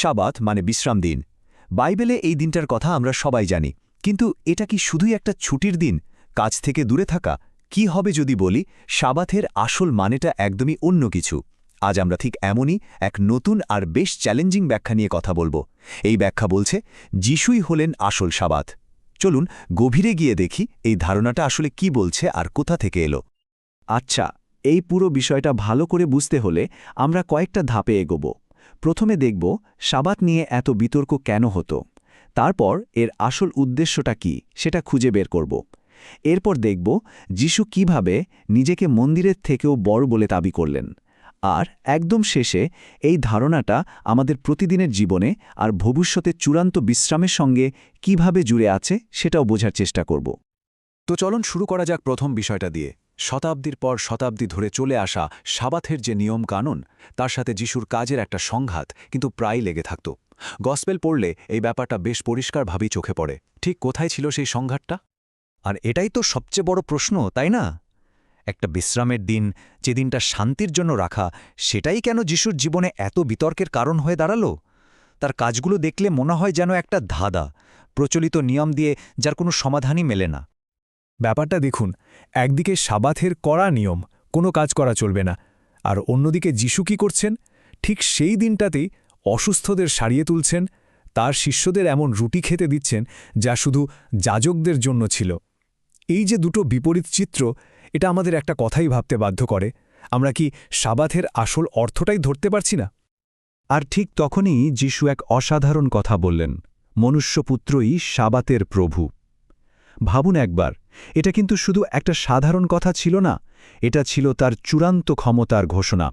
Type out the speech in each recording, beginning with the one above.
সাবাত মানে বিশ্রাম দিন। বাইবেলে এই দিনটার কথা আমরা সবাই জানি, কিন্তু এটা কি শুধুই একটা ছুটির দিন? কাজ থেকে দূরে থাকা? কি হবে যদি বলি, সাবাথের আসল মানেটা একদমই অন্য কিছু। আজ আমরা ঠিক এমনই এক নতুন আর বেশ চ্যালেঞ্জিং ব্যাখ্যা নিয়ে কথা বলব। এই ব্যাখ্যা বলছে, যিশুই হলেন আসল সাবাত। চলুন গভীরে গিয়ে দেখি এই ধারণাটা আসলে কি বলছে আর কোথা থেকে এলো। আচ্ছা এই পুরো বিষয়টা ভালো করে বুঝতে হলে আমরা কয়েকটা ধাপে এগোব। প্রথমে দেখব সাবাত নিয়ে এত বিতর্ক কেন হতো। তারপর এর আসল উদ্দেশ্যটা কি, সেটা খুঁজে বের করব। এরপর দেখব যিশু কীভাবে নিজেকে মন্দিরের থেকেও বড় বলে দাবি করলেন। আর একদম শেষে এই ধারণাটা আমাদের প্রতিদিনের জীবনে আর ভবিষ্যতে চূড়ান্ত বিশ্রামের সঙ্গে কীভাবে জুড়ে আছে, সেটাও বোঝার চেষ্টা করব। তো চলন শুরু করা যাক প্রথম বিষয়টা দিয়ে। শতাব্দীর পর শতাব্দী ধরে চলে আসা সাবাথের যে নিয়ম কানুন তার সাথে যিশুর কাজের একটা সংঘাত কিন্তু প্রায় লেগে থাকত। গসপেল পড়লে এই ব্যাপারটা বেশ পরিষ্কারভাবেই চোখে পড়ে। ঠিক কোথায় ছিল সেই সংঘাতটা? আর এটাই তো সবচেয়ে বড় প্রশ্ন, তাই না? একটা বিশ্রামের দিন, যে দিনটা শান্তির জন্য রাখা, সেটাই কেন যিশুর জীবনে এত বিতর্কের কারণ হয়ে দাঁড়াল? তার কাজগুলো দেখলে মনে হয় যেন একটা ধাঁধা, প্রচলিত নিয়ম দিয়ে যার কোনো সমাধানই মেলে না। ব্যাপারটা দেখুন, একদিকে সাবাথের কড়া নিয়ম, কোনো কাজ করা চলবে না, আর অন্যদিকে যিশু কি করছেন? ঠিক সেই দিনটাতেই অসুস্থদের সারিয়ে তুলছেন, তার শিষ্যদের এমন রুটি খেতে দিচ্ছেন যা শুধু যাজকদের জন্য ছিল। এই যে দুটো বিপরীত চিত্র, এটা আমাদের একটা কথাই ভাবতে বাধ্য করে, আমরা কি সাবাথের আসল অর্থটাই ধরতে পারছি না? আর ঠিক তখনই যিশু এক অসাধারণ কথা বললেন, মনুষ্যপুত্রই সাবাতের প্রভু। ভাবুন একবার এটা কিন্তু শুধু একটা সাধারণ কথা ছিল না, এটা ছিল তার চূড়ান্ত ক্ষমতার ঘোষণা।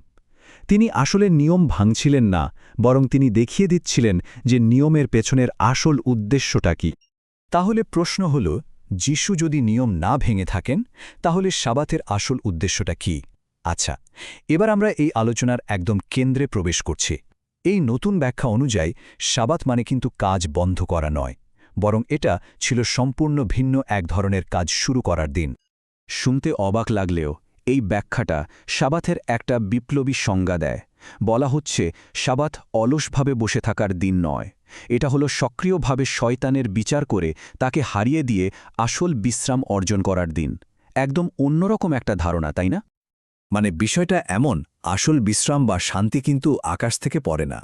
তিনি আসলে নিয়ম ভাঙছিলেন না, বরং তিনি দেখিয়ে দিচ্ছিলেন যে নিয়মের পেছনের আসল উদ্দেশ্যটা কি। তাহলে প্রশ্ন হল, যিশু যদি নিয়ম না ভেঙে থাকেন, তাহলে সাবাতের আসল উদ্দেশ্যটা কি? আচ্ছা এবার আমরা এই আলোচনার একদম কেন্দ্রে প্রবেশ করছি। এই নতুন ব্যাখ্যা অনুযায়ী, সাবাত মানে কিন্তু কাজ বন্ধ করা নয়। বরং এটা ছিল সম্পূর্ণ ভিন্ন এক ধরনের কাজ শুরু করার দিন। শুনতে অবাক লাগলেও এই ব্যাখ্যাটা সাবাথের একটা বিপ্লবী সংজ্ঞা দেয়। বলা হচ্ছে, সাবাথ অলসভাবে বসে থাকার দিন নয়। এটা হলো সক্রিয়ভাবে শয়তানের বিচার করে তাকে হারিয়ে দিয়ে আসল বিশ্রাম অর্জন করার দিন। একদম অন্যরকম একটা ধারণা, তাই না? মানে বিষয়টা এমন, আসল বিশ্রাম বা শান্তি কিন্তু আকাশ থেকে পড়ে না।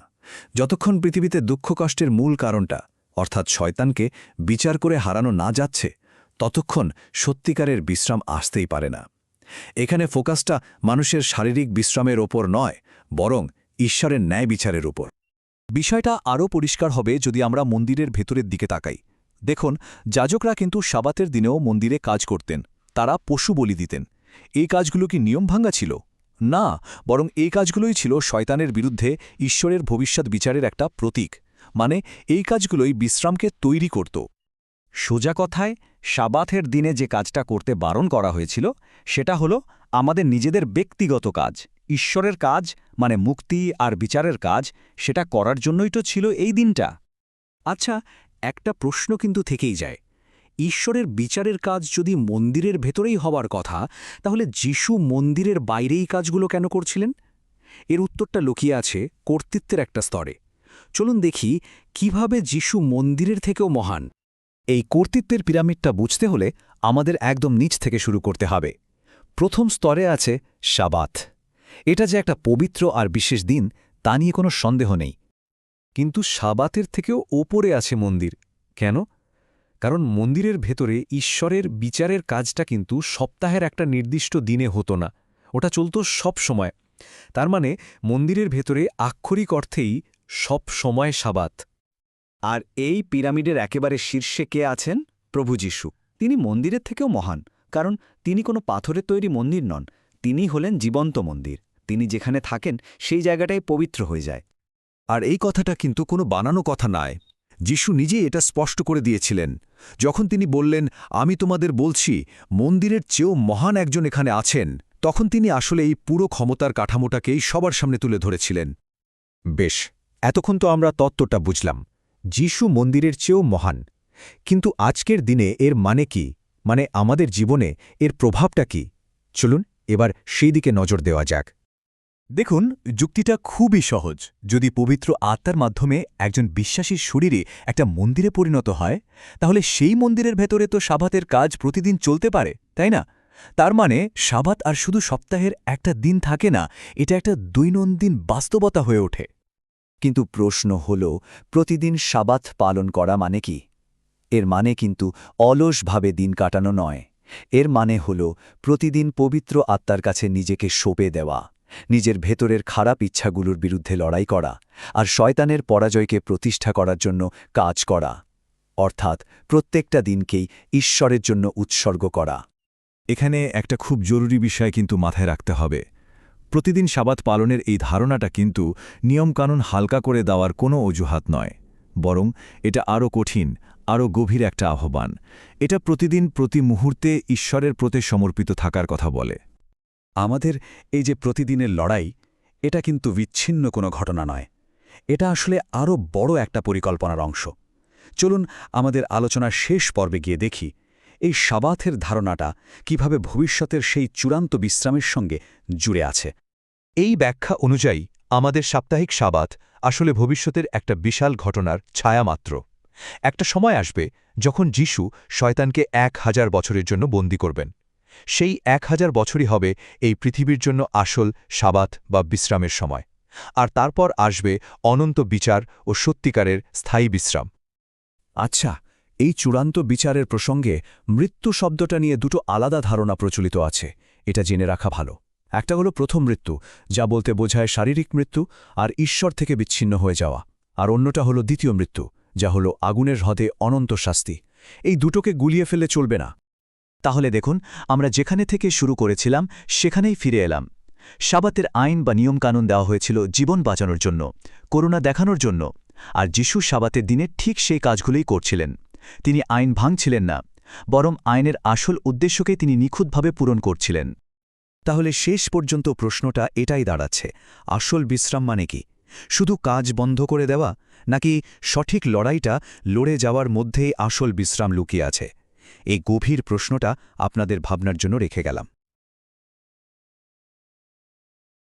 যতক্ষণ পৃথিবীতে দুঃখ কষ্টের মূল কারণটা অর্থাৎ শয়তানকে বিচার করে হারানো না যাচ্ছে, ততক্ষণ সত্যিকারের বিশ্রাম আসতেই পারে না। এখানে ফোকাসটা মানুষের শারীরিক বিশ্রামের ওপর নয়, বরং ঈশ্বরের ন্যায় বিচারের উপর বিষয়টা আরও পরিষ্কার হবে যদি আমরা মন্দিরের ভেতরের দিকে তাকাই। দেখুন, যাজকরা কিন্তু সাবাতের দিনেও মন্দিরে কাজ করতেন, তারা পশু বলি দিতেন। এই কাজগুলো কি নিয়ম ভাঙ্গা ছিল? না, বরং এই কাজগুলোই ছিল শয়তানের বিরুদ্ধে ঈশ্বরের ভবিষ্যৎ বিচারের একটা প্রতীক। মানে এই কাজগুলোই বিশ্রামকে তৈরি করত। সোজা কথায়, সাবাথের দিনে যে কাজটা করতে বারণ করা হয়েছিল, সেটা হলো আমাদের নিজেদের ব্যক্তিগত কাজ। ঈশ্বরের কাজ মানে মুক্তি আর বিচারের কাজ, সেটা করার জন্যই তো ছিল এই দিনটা। আচ্ছা একটা প্রশ্ন কিন্তু থেকেই যায়। ঈশ্বরের বিচারের কাজ যদি মন্দিরের ভেতরেই হবার কথা, তাহলে যিশু মন্দিরের বাইরেই কাজগুলো কেন করছিলেন? এর উত্তরটা লুকিয়ে আছে কর্তৃত্বের একটা স্তরে। চলুন দেখি কীভাবে যিশু মন্দিরের থেকেও মহান। এই কর্তৃত্বের পিরামিডটা বুঝতে হলে আমাদের একদম নিচ থেকে শুরু করতে হবে। প্রথম স্তরে আছে সাবাত। এটা যে একটা পবিত্র আর বিশেষ দিন, তা নিয়ে কোনো সন্দেহ নেই। কিন্তু সাবাতের থেকেও ওপরে আছে মন্দির। কেন? কারণ মন্দিরের ভেতরে ঈশ্বরের বিচারের কাজটা কিন্তু সপ্তাহের একটা নির্দিষ্ট দিনে হতো না। ওটা চলত সব সময়। তার মানে মন্দিরের ভেতরে আক্ষরিক অর্থেই সব সময় সাবাত। আর এই পিরামিডের একেবারে শীর্ষে কে আছেন? প্রভু যীশু। তিনি মন্দিরের থেকেও মহান, কারণ তিনি কোনো পাথরের তৈরি মন্দির নন, তিনি হলেন জীবন্ত মন্দির। তিনি যেখানে থাকেন, সেই জায়গাটাই পবিত্র হয়ে যায়। আর এই কথাটা কিন্তু কোনো বানানো কথা নয়। যিশু নিজেই এটা স্পষ্ট করে দিয়েছিলেন। যখন তিনি বললেন, আমি তোমাদের বলছি, মন্দিরের চেয়েও মহান একজন এখানে আছেন, তখন তিনি আসলে এই পুরো ক্ষমতার কাঠামোটাকেই সবার সামনে তুলে ধরেছিলেন। বেশ এতক্ষণ তো আমরা তত্ত্বটা বুঝলাম, যিশু মন্দিরের চেয়েও মহান। কিন্তু আজকের দিনে এর মানে কি? মানে আমাদের জীবনে এর প্রভাবটা কি? চলুন এবার সেই দিকে নজর দেওয়া যাক। দেখুন, যুক্তিটা খুবই সহজ। যদি পবিত্র আত্মার মাধ্যমে একজন বিশ্বাসীর শরীরে একটা মন্দিরে পরিণত হয়, তাহলে সেই মন্দিরের ভেতরে তো সাবাতের কাজ প্রতিদিন চলতে পারে, তাই না? তার মানে সাবাত আর শুধু সপ্তাহের একটা দিন থাকে না, এটা একটা দৈনন্দিন বাস্তবতা হয়ে ওঠে। কিন্তু প্রশ্ন হল, প্রতিদিন সাবাত পালন করা মানে কি? এর মানে কিন্তু অলসভাবে দিন কাটানো নয়। এর মানে হল, প্রতিদিন পবিত্র আত্মার কাছে নিজেকে সোপে দেওয়া, নিজের ভেতরের খারাপ ইচ্ছাগুলোর বিরুদ্ধে লড়াই করা, আর শয়তানের পরাজয়কে প্রতিষ্ঠা করার জন্য কাজ করা, অর্থাৎ প্রত্যেকটা দিনকেই ঈশ্বরের জন্য উৎসর্গ করা। এখানে একটা খুব জরুরি বিষয় কিন্তু মাথায় রাখতে হবে। প্রতিদিন সাবাত পালনের এই ধারণাটা কিন্তু নিয়মকানুন হালকা করে দেওয়ার কোনো অজুহাত নয়, বরং এটা আরও কঠিন, আরও গভীর একটা আহ্বান। এটা প্রতিদিন প্রতি মুহূর্তে ঈশ্বরের প্রতি সমর্পিত থাকার কথা বলে। আমাদের এই যে প্রতিদিনের লড়াই, এটা কিন্তু বিচ্ছিন্ন কোনো ঘটনা নয়। এটা আসলে আরও বড় একটা পরিকল্পনার অংশ। চলুন আমাদের আলোচনার শেষ পর্বে গিয়ে দেখি এই সাবাথের ধারণাটা কীভাবে ভবিষ্যতের সেই চূড়ান্ত বিশ্রামের সঙ্গে জুড়ে আছে। এই ব্যাখ্যা অনুযায়ী, আমাদের সাপ্তাহিক সাবাত আসলে ভবিষ্যতের একটা বিশাল ঘটনার ছায়া মাত্র। একটা সময় আসবে যখন যিশু শয়তানকে এক হাজার বছরের জন্য বন্দি করবেন। সেই এক হাজার বছরই হবে এই পৃথিবীর জন্য আসল সাবাত বা বিশ্রামের সময়। আর তারপর আসবে অনন্ত বিচার ও সত্যিকারের স্থায়ী বিশ্রাম। আচ্ছা এই চূড়ান্ত বিচারের প্রসঙ্গে মৃত্যু শব্দটা নিয়ে দুটো আলাদা ধারণা প্রচলিত আছে, এটা জেনে রাখা ভালো। একটা হলো প্রথম মৃত্যু, যা বলতে বোঝায় শারীরিক মৃত্যু আর ঈশ্বর থেকে বিচ্ছিন্ন হয়ে যাওয়া। আর অন্যটা হলো দ্বিতীয় মৃত্যু, যা হলো আগুনের হ্রদে অনন্ত শাস্তি। এই দুটোকে গুলিয়ে ফেলে চলবে না। তাহলে দেখুন, আমরা যেখানে থেকে শুরু করেছিলাম, সেখানেই ফিরে এলাম। সাবাতের আইন বা নিয়মকানুন দেওয়া হয়েছিল জীবন বাঁচানোর জন্য, করুণা দেখানোর জন্য, আর যিশু সাবাতের দিনে ঠিক সেই কাজগুলোই করছিলেন। তিনি আইন ভাঙছিলেন না, বরং আইনের আসল উদ্দেশ্যকে তিনি নিখুঁতভাবে পূরণ করছিলেন। তাহলে শেষ পর্যন্ত প্রশ্নটা এটাই দাঁড়াচ্ছে, আসল বিশ্রাম মানে কি? শুধু কাজ বন্ধ করে দেওয়া, নাকি সঠিক লড়াইটা লড়ে যাওয়ার মধ্যেই আসল বিশ্রাম লুকিয়ে আছে? এই গভীর প্রশ্নটা আপনাদের ভাবনার জন্য রেখে গেলাম।